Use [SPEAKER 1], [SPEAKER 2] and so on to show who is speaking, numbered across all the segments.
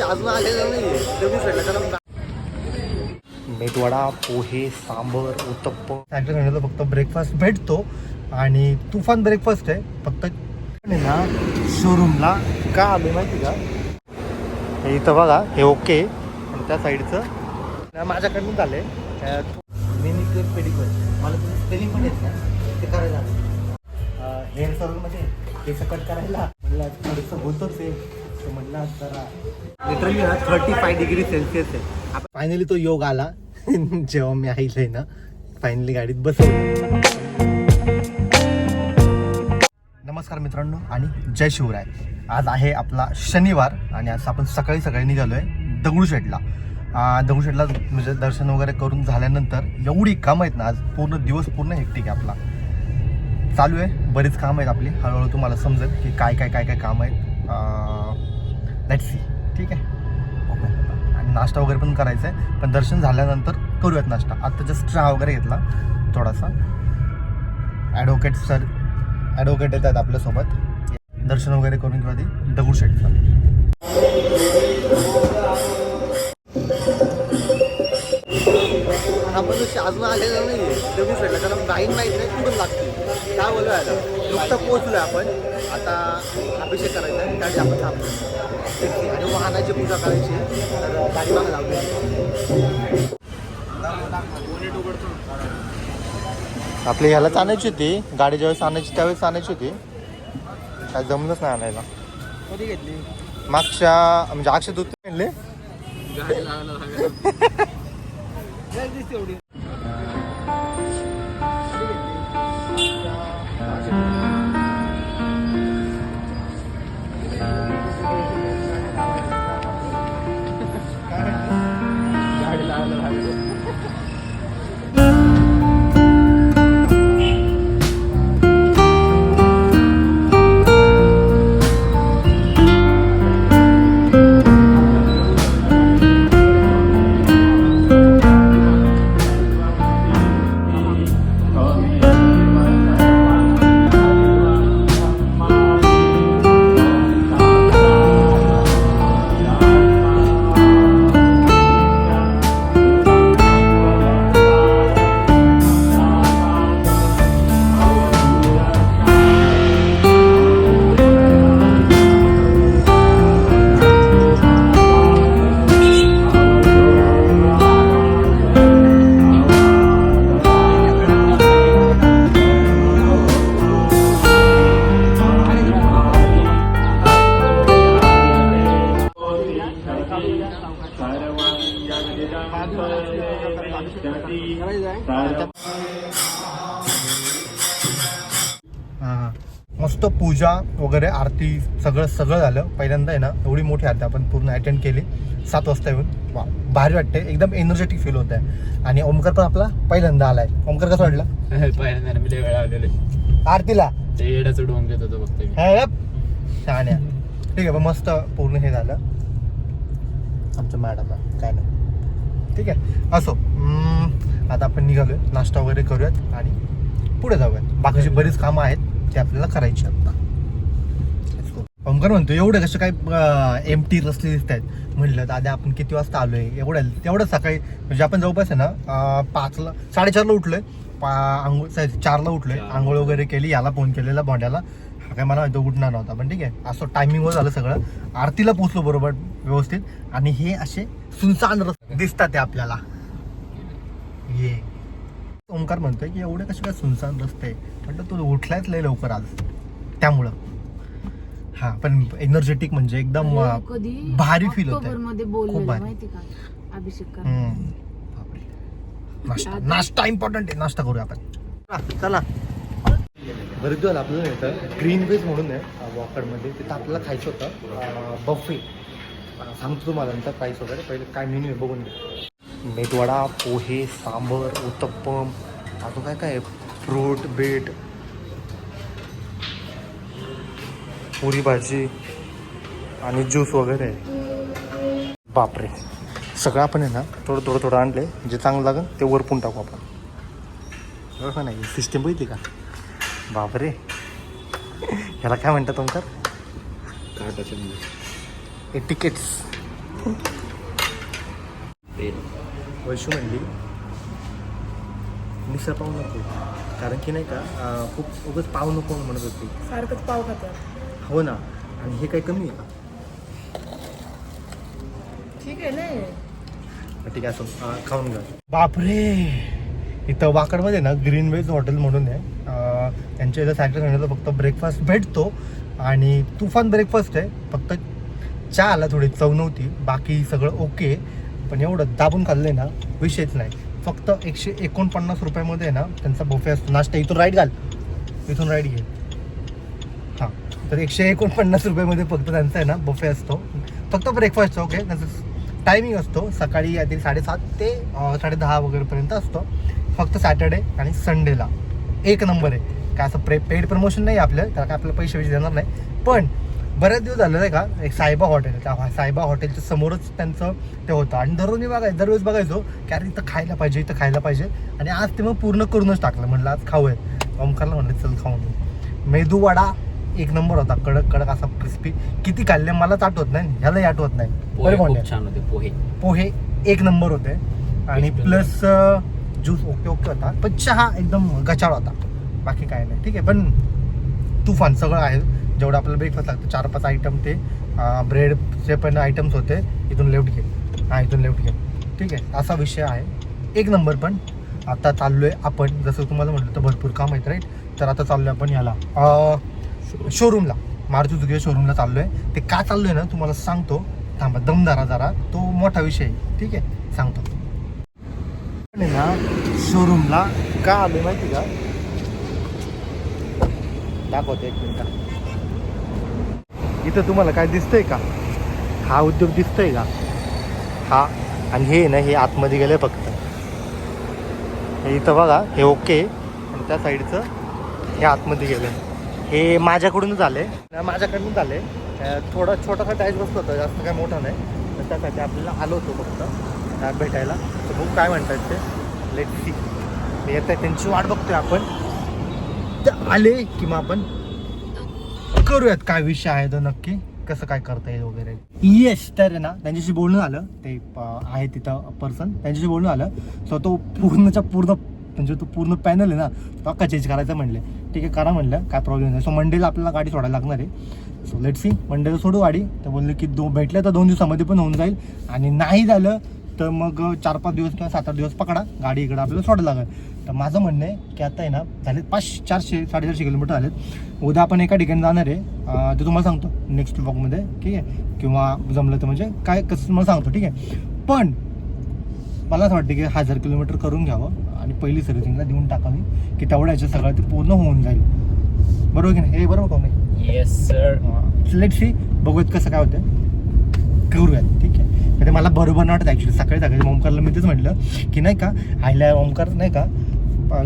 [SPEAKER 1] माणूस अजून आलेला नाही दगडूशेठला
[SPEAKER 2] मेदवडा पोहे सांबर उत्तप्प. सांगितलं फक्त ब्रेकफास्ट भेटतो आणि तुफान ब्रेकफास्ट आहे. फक्त ना शोरूमला का आलो माहिती का? हे इथं बघा हे ओके आणि त्या साईडचं माझ्याकडून झालं आहे मेनिक्युअर पेडिक्युअर मला तुम्ही स्पेलिंग पण येत नाही. ते करायला. हेअर सलूनमध्ये केस कट करायला. म्हणलं थोडंसं होतंच आहे. तर आज जरा लिटरली ना थर्टी फाय डिग्री सेल्सिअस आहे. फायनली तो योग आला. जेव्हा मी आईला ना फायनली गाडीत बसवलं. नमस्कार मित्रांनो आणि जय शिवराय. आज आहे आपला शनिवार आणि आज आपण सकाळी सकाळी निघालोय दगडूशेठला. दगडूशेठला म्हणजे दर्शन वगैरे करून झाल्यानंतर एवढी कामं आहेत ना आज पूर्ण दिवस पूर्ण हेक्टिक आहे आपला. चालू आहे बरीच कामं आहेत आपली. हळूहळू तुम्हाला समजेल की काय काय काय काय कामं आहेत. लेट्स सी ठीक आहे? ओके आणि नाश्ता वगैरे पण करायचा आहे पण दर्शन झाल्यानंतर करूयात नाश्ता. आता जस्ट चहा वगैरे घेतला. थोडासा. ॲडव्होकेट सर ॲडव्होकेट येतात आपल्यासोबत. दर्शन वगैरे करून किंवा ती दगडूशेठचं
[SPEAKER 1] माणूस अजून आलेला नाही. दगडूशेठला त्याला लाईन माहीत नाही कुठून लागते. काय बोलू आता नुकतं पोहोचलोय आपण. आता अभिषेक करायचा आहे. त्यासाठी आपण थांबलो. आणि वाहनाची पूजा करायची तर गाडी मागे लावली
[SPEAKER 2] आपली ह्यालाच आणायची होती. गाडी ज्यावेळेस आणायची त्यावेळेस आणायची होती. काय जमलंच नाही आणायला.
[SPEAKER 1] कधी घेतली?
[SPEAKER 2] मागच्या म्हणजे अक्षय दूध
[SPEAKER 1] एवढी
[SPEAKER 2] आरती सगळं सगळं झालं. पहिल्यांदा आहे ना एवढी मोठी आरती आपण पूर्ण अटेंड केली. सात वाजता येऊन. वा भारी वाटते एकदम एनर्जेटिक फील होत आहे आणि ओमकार पण आपला पहिल्यांदा आलाय. ओमकार कसं वाटलं?
[SPEAKER 3] पहिल्यांदा मी लय वेळा आलेले
[SPEAKER 2] आरतीला?
[SPEAKER 3] ते येड्याचं डोंग घेत होतो फक्त. मी.
[SPEAKER 2] शहाण्या ठीक आहे पण मस्त पूर्ण हे झालं. आमचं मॅडम काय नाही. ठीक आहे. असो. हम्म, आता आपण निघालोय. नाश्ता वगैरे करूयात आणि पुढे जाऊयात. बाकीची बरीच कामं आहेत ते आपल्याला करायची आता. ओमकार म्हणतो एवढं कसं काय एम टी रस्ते दिसत आहेत म्हणलं दादा आपण किती वाजता आलोय? एवढं तेवढं सकाळी म्हणजे आपण जवळपास आहे ना पाचला साडेचारला उठलोय. पा आंघोळ चारला उठलोय. आंघोळ वगैरे केली याला फोन केलेला भांड्याला. हा काय मला माहिती उठणार नव्हता पण ठीक आहे. असं टायमिंगवर झालं सगळं. आरतीला पोचलो बरोबर व्यवस्थित. आणि हे असे सुनसान रस्ते दिसतात ते आपल्याला. ये. ओंकार म्हणतोय की एवढे कसे काय सुनसान रस्ते म्हटलं तू उठलायच लय लवकर आज. त्यामुळं. हा पण एनर्जेटिक म्हणजे एकदम
[SPEAKER 4] कधी
[SPEAKER 2] भारी feel होतंय.
[SPEAKER 4] ऑक्टोबरमध्ये
[SPEAKER 2] भारी.
[SPEAKER 4] माहिती का? अभिषेक.
[SPEAKER 2] नाश्ता नाश्ता इम्पॉर्टंट आहे नाश्ता करूया आपण. चला, झालं आपल्याला इथं ग्रीन वेज म्हणून आहे वॉकरमध्ये तिथं आपल्याला खायचं होतं. बफे सांगतो तुम्हाला नंतर प्राईस वगैरे. पहिले काय मेन्यू आहे बघून घ्या. मेदवडा पोहे सांबर उत्तप्पम. अजून काय काय आहे? फ्रूट बीट पुरी भाजी आणि ज्यूस वगैरे. आहे बापरे. सगळं आपण आहे ना थोडं थोडं थोडं आणले जे चांगलं लागेल ते वरपून टाकू आपण. बरोबर नाही? सिस्टीम बघितली का? बापरे. ह्याला काय म्हणतात
[SPEAKER 3] मध्ये.
[SPEAKER 2] हे तिकीट्स वैशू म्हणली मिसळ पाव नको. कारण की नाही का खूप उगाच पाव नको म्हणत होती.
[SPEAKER 4] सारखंच पाव खातात.
[SPEAKER 2] हो ना. आणि हे काही कमी आहे का?
[SPEAKER 4] ठीक आहे नाही
[SPEAKER 2] ठीक आहे असं अं, खाऊन घ्या. बापरे! इथं वाकडमध्ये ना ग्रीन वेज हॉटेल म्हणून आहे. अं, त्यांच्या इथं सॅटर्डे संडेला फक्त ब्रेकफास्ट भेटतो आणि तुफान ब्रेकफास्ट आहे. फक्त चहाला थोडी चव नव्हती. बाकी सगळं ओके पण एवढं दाबून खाल्लंय ना विषयच नाही. फक्त एकशे एकोणपन्नास रुपयामध्ये आहे ना त्यांचा बोफे असतो. नाश्ता इथून राईट घाल. इथून राईट घे. तर एकशे एकोणपन्नास रुपयामध्ये फक्त त्यांचा आहे ना बफे असतो. फक्त ब्रेकफास्ट ओके त्यांचं टायमिंग असतो. सकाळी आधी साडेसात ते साडेदहा वगैरेपर्यंत असतो. फक्त सॅटर्डे आणि संडेला एक नंबर आहे. काय असं प्रे पेड प्रमोशन नाही आपलं त्याला काय आपल्याला पैसे वैसे देणार नाही. पण बऱ्याच दिवस झालं नाही का एक सायबा हॉटेल त्या सायबा हॉटेलच्या समोरच त्यांचं ते होतं. आणि दररोज मी बघायचं दररोज बघायचो की अरे इथं खायला पाहिजे इथं खायला पाहिजे. आणि आज ते मग पूर्ण करूनच टाकलं. म्हटलं आज खाऊ आहे ओमकारला म्हणलं चल खाऊ मेदू वडा एक नंबर होता कडक कडक असा क्रिस्पी किती खाल्ले मलाच आठवत नाही. ह्यालाही आठवत नाही.
[SPEAKER 3] पोहे छान होते पोहे.
[SPEAKER 2] पोहे एक नंबर होते. आणि. प्लस ज्यूस ओके ओके होता. पण चहा एकदम गचाळ होता. बाकी काय नाही. ठीक आहे. पण तुफान सगळं आहे. जेवढं आपल्याला ब्रेकफास्ट लागतं चार पाच आयटम ते ब्रेडचे पण आयटम्स होते. इथून लेफ्ट घे. हां इथून लेफ्ट घे. ठीक आहे. असा विषय आहे. एक नंबर पण. आता चाललोय आपण. जसं तुम्हाला म्हटलं तर भरपूर काम आहेत राईट तर आता चाललोय आपण ह्याला शोरूमला. मारुती सुजुकी शोरूमला चाललोय. ते का आहे ना तुम्हाला सांगतो. थांबा दमदारा जरा. तो मोठा विषय आहे. ठीक आहे? सांगतो. पण आहे ना शोरूमला का आलो माहिती का? दाखवते एक मिनिट. इथं तुम्हाला काय दिसतंय का? हा उद्योग दिसतोय का? हा आणि हे ना हे आतमध्ये गेले फक्त. हे इथं बघा हे ओके. आणि त्या साईडचं हे आतमध्ये गेले हे माझ्याकडूनच आले. माझ्याकडूनच आले. थोडं थोडा छोटासा टाईज बसलो होता जास्त काय मोठा नाही. तर त्यासाठी आपल्याला आलो होतो फक्त भेटायला. तर बघू काय म्हणतात ते? लेट सी येत आहे त्यांची वाट बघतोय आपण. आले की मग आपण. करूयात काय विषय आहे तो नक्की? कसं काय करता येईल वगैरे? येस तर आहे ना त्यांच्याशी बोलणं आलं ते आहे तिथं पर्सन त्यांच्याशी बोलणं आलं सो तो पूर्णच्या पूर्ण म्हणजे तो पूर्ण पॅनल आहे ना तो अक्का चेंज करायचा म्हणलं. ठीक आहे करा म्हणलं काय प्रॉब्लेम नाही. सो मंडेला आपल्याला गाडी सोडायला लागणार आहे. सो लेट सी मंडेला सोडू गाडी. तर बोलले की दो भेटलं तर दोन दिवसामध्ये पण होऊन जाईल. आणि नाही झालं तर मग चार पाच दिवस किंवा सात आठ दिवस पकडा. गाडी इकडं आपल्याला सोडायला लागेल. तर माझं म्हणणं आहे की आता आहे ना झाले पाचशे चारशे साडेचारशे किलोमीटर झालेत. उद्या आपण एका ठिकाणी जाणार आहे. ते तुम्हाला सांगतो नेक्स्ट ब्लॉगमध्ये ठीक आहे? किंवा जमलं तर म्हणजे काय कसं तुम्हाला सांगतो. ठीक आहे? पण मला असं वाटतं की हजार किलोमीटर करून घ्यावं आणि पहिली सर्व्हिसिंगला देऊन टाकावी की तेवढ्या याच्या सगळं ते पूर्ण होऊन जाईल. बरोबर की नाही? हे बरोबर का नाही?
[SPEAKER 3] येस सर
[SPEAKER 2] लेट सी बघूयात कसं काय होतं करूयात. ठीक आहे. तर ते मला बरोबर नाही वाटत ॲक्च्युली सकाळी सकाळी ओमकारला मी तेच म्हटलं की नाही का आयला ओमकार नाही का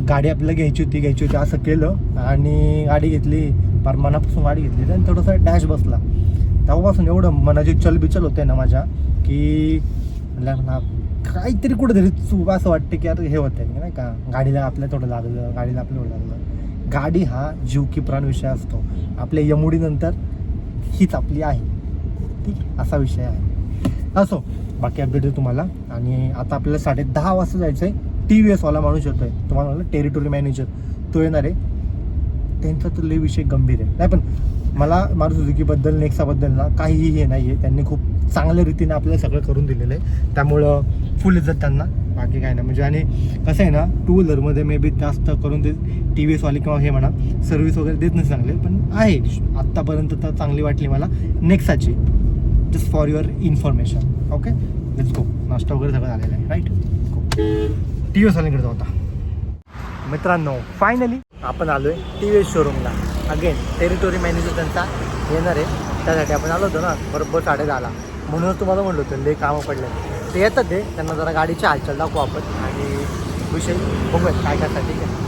[SPEAKER 2] गाडी आपल्याला घ्यायची होती घ्यायची होती असं केलं आणि गाडी घेतली पर मनापासून गाडी घेतली. आणि थोडंसं डॅश बसला. तेव्हापासून एवढं मनाची चलबिचल होते ना माझ्या की म्हणलं ना काहीतरी कुठेतरी चूक असं वाटतं की अरे हे होतं नाही का? गाडीला आपल्या थोडं लागलं गाडीला आपलं थोडं लागलं. गाडी हा जीव की प्राण विषय असतो. आपल्या यमुडीनंतर हीच आपली आहे. ठीक असा विषय आहे. असो बाकी अपडेट आहे तुम्हाला. आणि आता आपल्याला साडे दहा वाजता जायचं आहे टी व्ही एसवाला माणूस येतो आहे तुम्हाला म्हणलं टेरिटोरी मॅनेजर तो येणार आहे. त्यांचा तर लय विषय गंभीर आहे. नाही पण मला मारुती सुझुकीबद्दल नेक्साबद्दल ना काहीही हे नाही आहे त्यांनी खूप चांगल्या रीतीने आपल्याला सगळं करून दिलेलं आहे. त्यामुळं फुल येतात त्यांना. बाकी काय नाही. म्हणजे आणि कसं आहे ना टू व्हीलरमध्ये मे बी जास्त करून ते टी व्ही एसवाले किंवा हे म्हणा सर्व्हिस वगैरे देत नाही चांगले. पण आहे. आत्तापर्यंत तर चांगली वाटली मला. नेक्साची just for your information okay let's go नाश्ता वगैरे सगळं आलेला आहे. राईट टी व्ही एसवाल्यांकडे जाऊ आता. मित्रांनो फायनली आपण आलो आहे टी व्ही एस शोरूमला अगेन टेरिटोरी मॅनेजर त्यांचा येणार आहे. त्यासाठी आपण आलो होतो ना बरोबर साडे दहाला म्हणूनच तुम्हाला म्हणलं होतं लय कामं पडले ते येतात ते. त्यांना जरा गाडीची हालचाल दाखवू आपण. आणि विषय बघूयात काय काय ठीक आहे.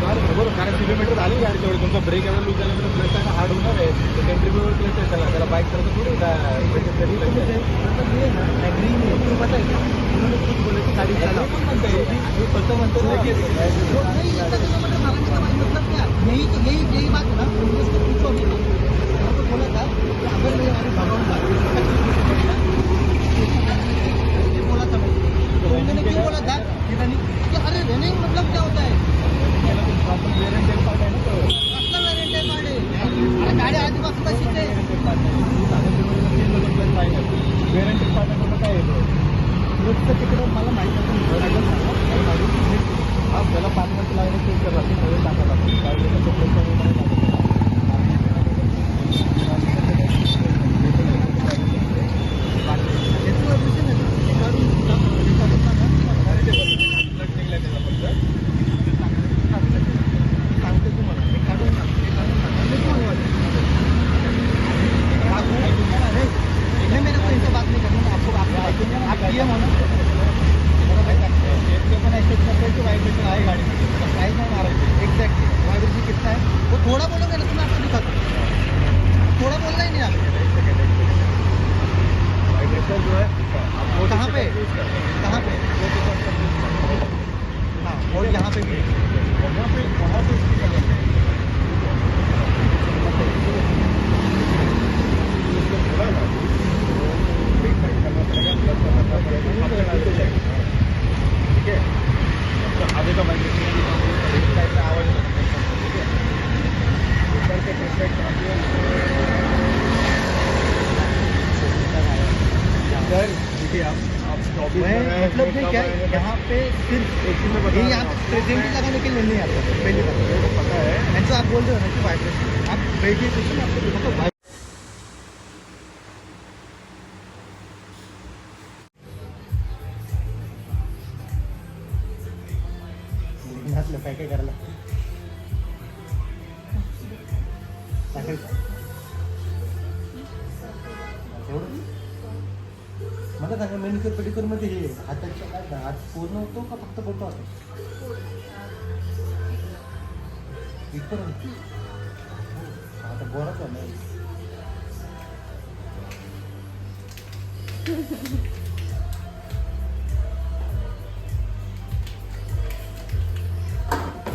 [SPEAKER 1] बरोबर. कारण किलोमीटर झाली गाडी तेवढी तुमचा ब्रेक एवढा लूज झाला तर प्लस आहे. हार्ड होणार आहे कंट्रीब्युअर प्लस आहे. त्याला त्याला बाईक करता थोडी गाडी फक्त म्हणतो
[SPEAKER 2] यही यही यही बात है ना कांग्रेस का पूछो भी तो बोला था बोला अरे रनिंग मतलब होता आहे पाडे अरे गाडी आधीपासून तशीच आहे
[SPEAKER 1] मला माहिती आपल्याला पाच मिनिट लागले ते करायला टाकायला
[SPEAKER 2] नहीं मेरे को इनसे बात नहीं करनी मैं आपको आपको आप पीएम हो ना एग्जैक्टली वाइब्रेशन कितना है वो थोड़ा बोलोगे ना तो मैं आपको दिखाता हूँ थोड़ा बोलना ही नहीं आपको
[SPEAKER 1] जो है
[SPEAKER 2] वो कहाँ पे कहाँ पे हाँ और यहाँ पे भी
[SPEAKER 1] वहाँ पे वहाँ पे इसकी जगह है। ठीक है तो आगे का वाइब्रेशन इस टाइप का आवाज ठीक है ऊपर के डिफेक्ट सर देखिए आप आप
[SPEAKER 2] मैं मतलब नहीं क्या यहाँ पे सिर्फ
[SPEAKER 1] एक में
[SPEAKER 2] ये यहाँ पे प्रेजेंट लगाने के लिए नहीं आता पहली बात।
[SPEAKER 1] पता है।
[SPEAKER 2] ऐसा आप बोल रहे हो ना कि वाइब्रेशन आप बैठिए कुछ मैं आपको काय पूर्ण होतो का फक्त बोलतो असतो इथपर्यंत. आता बोराच आहे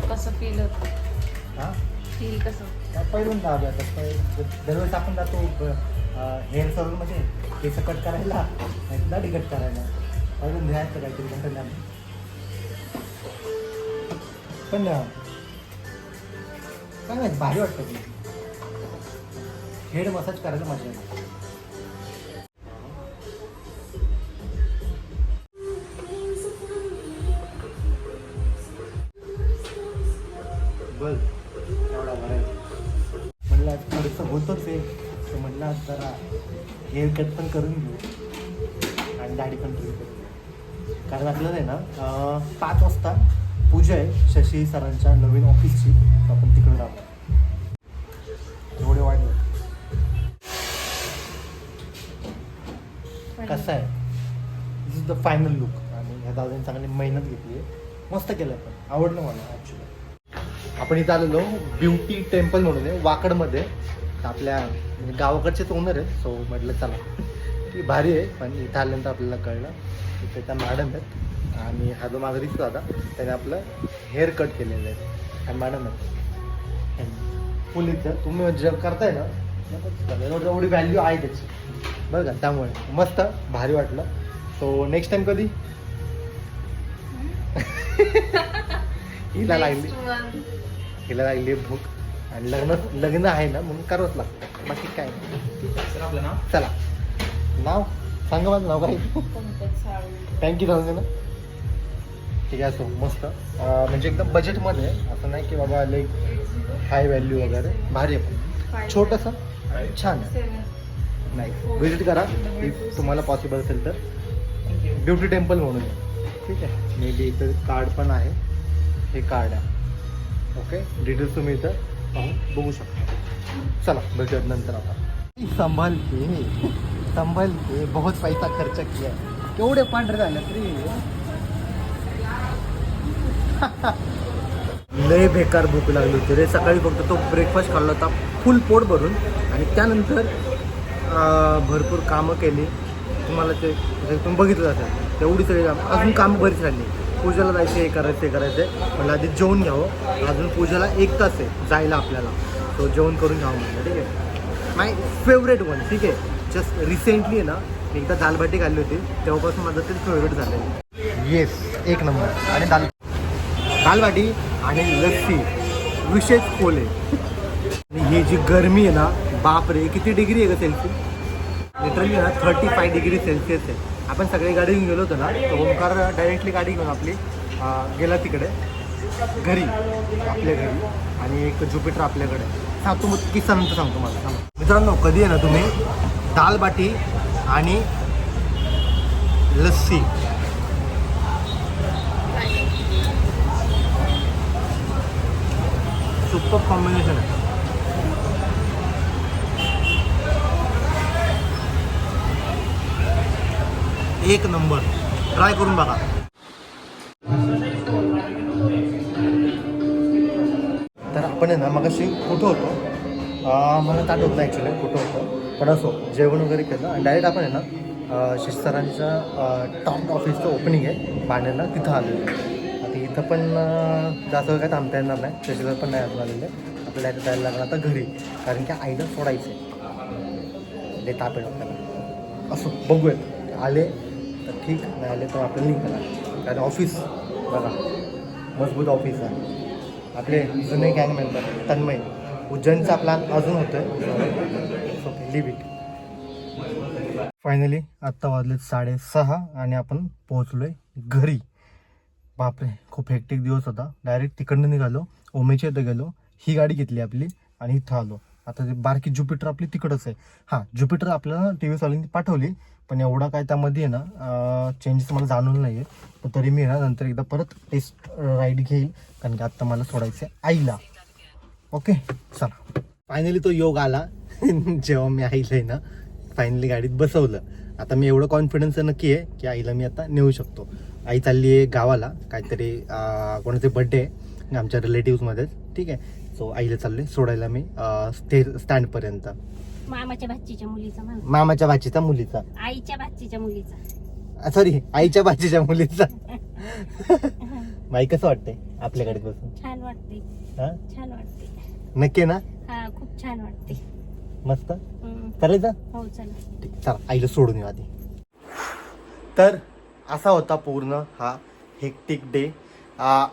[SPEAKER 4] कसं फील होतं
[SPEAKER 2] हा?
[SPEAKER 4] फील कसं?
[SPEAKER 2] पहिलून दाब आता. पहि- दरवेळेस आपण जातो हेअर सलूनमध्ये केस कट करायला दाढी कट करायला. अजून घ्यायचं काहीतरी घंटा पण काय माहिती भारी वाटतं ते. हेड मसाज करायला मजा येते बघ एवढा बरं म्हणलं थोडंसं होतोच आहे. तर म्हणलं जरा हेअर कट पण करून घेऊ. आणि दाढी पण ट्रिम करून घेऊ कारण आपल्याला आहे ना पाच वाजता पूजा आहे शशी सरांच्या नवीन ऑफिसची आपण तिकडे जाऊ. एवढे वाढले. कसं आहे? This is the final look आणि ह्या दादाने चांगली मेहनत घेतली आहे. मस्त केलं पण. आवडलं मला ॲक्च्युली आपण इथं आलेलो ब्युटी टेम्पल म्हणून आहे वाकडमध्ये. आपल्या गावाकडचेच ओनर आहे सो म्हटलं चला. की भारी आहे पण इथं आल्यानंतर आपल्याला कळलं की त्याच्या मॅडम आहेत. आणि हा जो माझा दिसतो आता त्याने आपलं हेअर कट केलेलं आहे. आणि मॅडम आहेत. फुल इथं. तुम्ही जर करताय ना एवढी एवढी व्हॅल्यू आहे त्याची. बरं का? त्यामुळे. मस्त. भारी वाटलं. सो नेक्स्ट टाइम कधी? हिला लागली. हिला लागली भूक आणि लग्न लग्न आहे ना म्हणून करावंच लागतं. बाकी काय? चला. नाव? सांगा माझं नाव काय? थँक्यू सांगते ना ठीक आहे असो मस्त. म्हणजे एकदम बजेटमध्ये आहे असं नाही की बाबा लाईक हाय व्हॅल्यू वगैरे भारी आहे. छोटंसं छान आहे. नाही व्हिजिट करा. इफ तुम्हाला पॉसिबल असेल तर. ब्युटी टेम्पल म्हणून. ठीक आहे. मे बी इथं कार्ड पण आहे. हे कार्ड आहे. ओके डिटेल्स तुम्ही इथं पाहून बघू शकता. चला भेटूयात नंतर आता. संभाल के संभाल बहुत पैसा खर्च किया केवढे पांढरे झाले तरी लय बेकार भूक लागली होती रे. सकाळी फक्त तो ब्रेकफास्ट खाल्ला होता फुल पोट भरून. आणि त्यानंतर भरपूर कामं केली. तुम्हाला ते तुम्ही बघितलं जातं तेवढी तरी अजून कामं बरीच राहिली. पूजेला जायचं हे करायचं हे करायचं आहे. म्हणलं आधी जेवण घ्यावं. अजून पूजेला एक तास आहे जायला आपल्याला. तो जेवण करून घ्यावं म्हणलं ठीक आहे. माय फेवरेट वन ठीक आहे. जस्ट रिसेंटली आहे ना एकदा दालबाटी खाल्ली होती तेव्हापासून माझं ते फेवरेट झालं येस एक नंबर. आणि दाल दालबाटी आणि लस्सी विशेष खोले. आणि ही जी गरमी आहे ना बापरे किती डिग्री आहे का सेल्सिअस लिटरली ना थर्टी फाय डिग्री सेल्सिअस आहे. आपण सगळी गाडी घेऊन गेलो होतो ना तर ओमकार डायरेक्टली गाडी घेऊन आपली गेला तिकडे. घरी आपल्या घरी. आणि एक ज्युपिटर आपल्याकडे. सांगतो मग किस्सा नंतर सांगतो मला सांग. मित्रांनो कधी आहे ना तुम्ही? दाल बाटी आणि लस्सी. सुपर कॉम्बिनेशन आहे. एक नंबर. ट्राय करून बघा. तर आपण आहे ना मग अशी कुठं होतो? मला ताट होत नाही ॲक्च्युली कुठं होतं. पण असो जेवण वगैरे केलं आणि डायरेक्ट आपण आहे ना शिस्तरांच्या टॉप ऑफिसचं ओपनिंग आहे पाण्याला तिथं आलेलं आहे. आता इथं पण जास्त काय थांबता येणार नाही त्याच्यावर पण नाही आलेलं. आहे आपल्याला डायरेक्ट जायला लागणार आता घरी कारण की आईला सोडायचं आहे ते ताप येणार आपल्याला असो बघूया. आले तर ठीक नाही आले तर आपल्याला निघाला कारण ऑफिस बघा मजबूत ऑफिस आहे. आपले जुने गँग मेंबर तन्मय. उज्जैनचा प्लॅन अजून होतोय. आहे लिव्ह इट फायनली आत्ता वाजले साडेसहा आणि आपण पोहोचलोय घरी. बापरे खूप हेक्टिक दिवस होता. डायरेक्ट तिकडनं निघालो ओमेच्या इथं गेलो ही गाडी घेतली आपली आणि इथं आलो. आता ते बारकी ज्युपिटर आपली तिकडच आहे. हां ज्युपिटर आपल्याला टी व्ही चालून पाठवली पण एवढा काय त्यामध्ये आहे ना चेंजेस मला जाणून नाही आहे पण तरी मी ना नंतर एकदा परत टेस्ट राईड घेईल कारण की आत्ता मला सोडायचं आहे आईला. ओके चला. फायनली तो योग आला. जेव्हा मी आईला आहे ना फायनली गाडीत बसवलं. आता मी एवढं कॉन्फिडन्स नक्की आहे की आईला मी आता नेऊ शकतो. आई चालली आहे गावाला काहीतरी कोणाचे बड्डे आहे आमच्या रिलेटिव्हमध्येच ठीक आहे. सो आईला चालले सोडायला मी स्टे स्टँडपर्यंत
[SPEAKER 5] मामाच्या भाचीच्या मुलीचा म्हण.
[SPEAKER 2] मामाच्या भाचीचा मुलीचा.
[SPEAKER 5] आईच्या भाचीच्या मुलीचा.
[SPEAKER 2] सॉरी आईच्या भाचीच्या मुलीचा. बाई कसं वाटतंय आपल्याकडे बसून?
[SPEAKER 5] छान वाटते
[SPEAKER 2] हा?
[SPEAKER 5] छान वाटते
[SPEAKER 2] नक्की ना?
[SPEAKER 5] हा खूप छान वाटते.
[SPEAKER 2] मस्त?
[SPEAKER 5] हम्म.
[SPEAKER 2] चालायचं
[SPEAKER 5] हो चला.
[SPEAKER 2] ठीक चला आईला सोडून येऊ आधी. तर असा होता पूर्ण हा हेक्टिक डे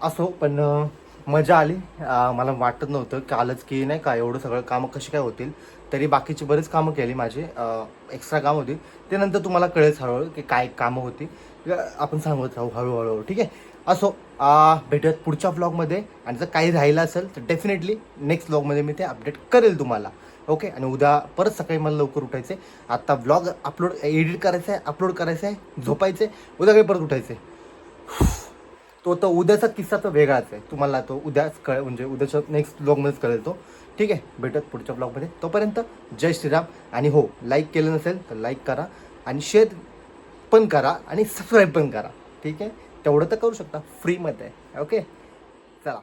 [SPEAKER 2] असो पण अं, मजा आली. अं, मला वाटत नव्हतं कालच की नाही का एवढं सगळं कामं कशी काय होतील. तरी बाकीची बरीच कामं केली माझी. एक्स्ट्रा कामं होती. ते नंतर तुम्हाला कळेल हळूहळू की काय कामं होती. अं, आपण सांगत राहू हळूहळू ठीक आहे? असो भेटत भेटूयात पुढच्या व्लॉगमध्ये आणि जर काही राहिलं असेल तर डेफिनेटली नेक्स्ट व्लॉगमध्ये मी ते अपडेट करेल तुम्हाला. ओके आणि उद्या परत सकाळी मला लवकर उठायचे आत्ता ब्लॉग अपलोड एडिट करायचं आहे अपलोड करायचं आहे झोपायचं आहे उद्या काही परत उठायचं आहे तो तर उद्याचा किस्सा तर वेगळाच आहे. तुम्हाला तो उद्याच कळ म्हणजे उद्याच्या नेक्स्ट ब्लॉगमध्येच कळेल तो. ठीक आहे? भेटत पुढच्या ब्लॉगमध्ये तोपर्यंत जय श्रीराम. आणि हो लाईक केलं नसेल तर लाईक करा. आणि शेअर पण करा आणि सबस्क्राईब पण करा. ठीक आहे? तेवढं तर करू शकता. फ्रीमध्ये ओके चला.